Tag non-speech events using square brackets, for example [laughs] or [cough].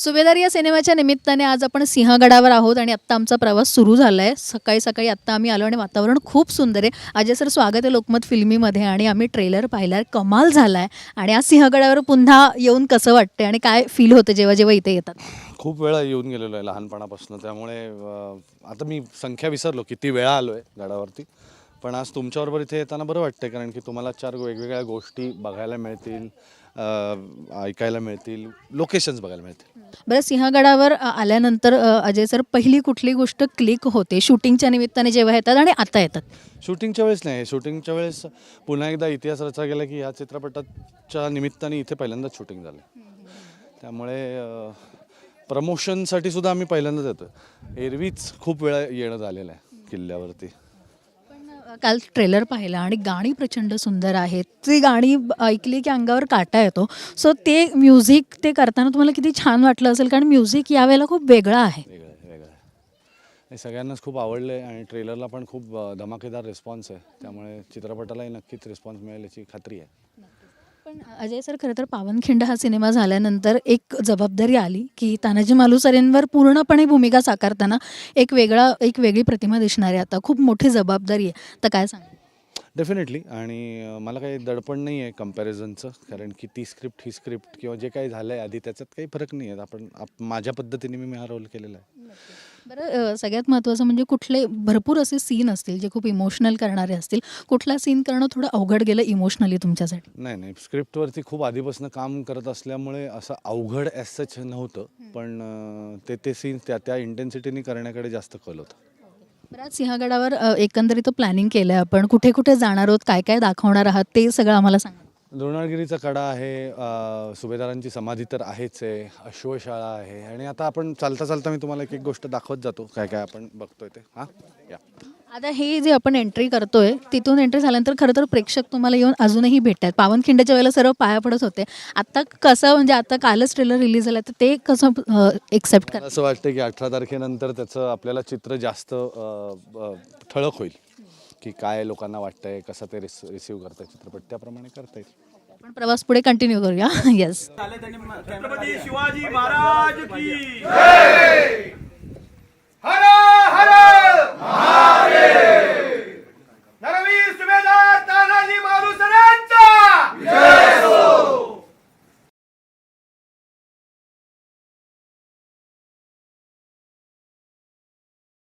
सुभेदार या सिनेमाच्या निमित्ताने आज आपण सिंहगडावर आहोत आणि आत्ता आमचा प्रवास सुरू झाला आहे सकाळी सकाळी आत्ता आम्ही आलो आणि वातावरण खूप सुंदर आहे. अजय सर स्वागत आहे लोकमत फिल्मीमध्ये आणि आम्ही ट्रेलर पाहिला कमाल झाला आहे आणि आज सिंहगडावर पुन्हा येऊन कसं वाटतं आणि काय फील होतं जेव्हा जेव्हा इथे येतात? खूप वेळा येऊन गेलेलो आहे लहानपणापासून. त्यामुळे आता मी संख्या विसरलो किती वेळा आलो आहे गडावरती. पण आज तुमच्याबरोबर इथे येताना बरं वाटतं कारण की तुम्हाला चार वेगवेगळ्या गोष्टी बघायला मिळतील अं, ऐकायला मिळतील लोकेशन्स बघायला मिळतील. बरं सिंहगडावर अ, आल्यानंतर अ, अजय सर पहिली कुठली गोष्ट क्लिक होते? शूटिंगच्या निमित्ताने जेव्हा येतात आणि आता येतात. शूटिंगच्या वेळेस नाही शूटिंगच्या वेळेस पुन्हा एकदा इतिहास रचा गेला की ह्या चित्रपटाच्या निमित्ताने इथे पहिल्यांदाच शूटिंग झालं त्यामुळे अं, प्रमोशनसाठी सुद्धा आम्ही पहिल्यांदाच येतो एरवीच खूप वेळा येणं झालेलं आहे किल्ल्यावरती. काल ट्रेलर पाहिला आणि गाणी प्रचंड सुंदर आहेत. ती गाणी ऐकली की अंगावर काटा येतो. सो ते म्युझिक ते करताना तुम्हाला किती छान वाटलं असेल कारण म्युझिक यावेळेला खूप वेगळं आहे. वेगळं आहे वेगळं आहे. हे सगळ्यांनाच खूप आवडलं आहे आणि ट्रेलरला पण खूप धमाकेदार रिस्पॉन्स आहे. त्यामुळे चित्रपटालाही नक्कीच रिस्पॉन्स मिळेल याची खात्री आहे. पण अजय सर खरं तर पावनखिंड हा सिनेमा झाल्यानंतर एक जबाबदारी आली की तानाजी मालुसरेंवर पूर्णपणे भूमिका साकारताना एक वेगळा एक वेगळी प्रतिमा दिसणार आहे आता खूप मोठी जबाबदारी आहे. तर काय सांग? डेफिनेटली आणि मला काही दडपण नाही आहे कम्पॅरिझनचं कारण की ती स्क्रिप्ट ही स्क्रिप्ट किंवा जे काही झालं आहे आधी त्याच्यात काही फरक नाही आहे. आपण आप माझ्या पद्धतीने मी हा रोल केलेला आहे. बरं सगळ्यात महत्त्वाचं म्हणजे कुठले भरपूर असे सीन असतील जे खूप इमोशनल करणारे असतील कुठला सीन करणं थोडं अवघड गेलं इमोशनली तुमच्यासाठी? नाही नाही. स्क्रिप्टवरती खूप आधीपासून काम करत असल्यामुळे असं अवघड ॲज सच नव्हतं. पण ते ते सीन्स त्या त्या इंटेन्सिटीने करण्याकडे जास्त कल होता. आज सिंहगडावर एकंदरीत प्लॅनिंग केलं आहे आपण. कुठे कुठे जाणार आहोत? काय काय दाखवणार आहात? ते सगळं आम्हाला सांगा. द्रोणागिरीचा कडा आहे सुभेदारांची समाधी तर आहेच आहे अश्वशाळा आहे. आणि आता आपण चालता चालता मी तुम्हाला एक एक गोष्ट दाखवत जातो काय काय आपण बघतोय ते. हां? या. आता हे जे आपण एंट्री करतोय तिथून एंट्री झाल्यानंतर खरं तर प्रेक्षक तुम्हाला येऊन अजूनही भेटतात. पावनखिंडच्या वेळेला सर्व पाया पडत होते. आता कसं म्हणजे आता कालच ट्रेलर रिलीज झालं तर ते कसं एक्सेप्ट असं वाटतं की अठरा तारखेनंतर त्याचं आपल्याला चित्र जास्त ठळक होईल. की काय लोकांना वाटतंय कसं ते रिस रिसिव्ह करताय चित्रपट त्याप्रमाणे करता येईल आपण प्रवास पुढे कंटिन्यू करूया. [laughs] येस छत्रपती शिवाजी महाराज की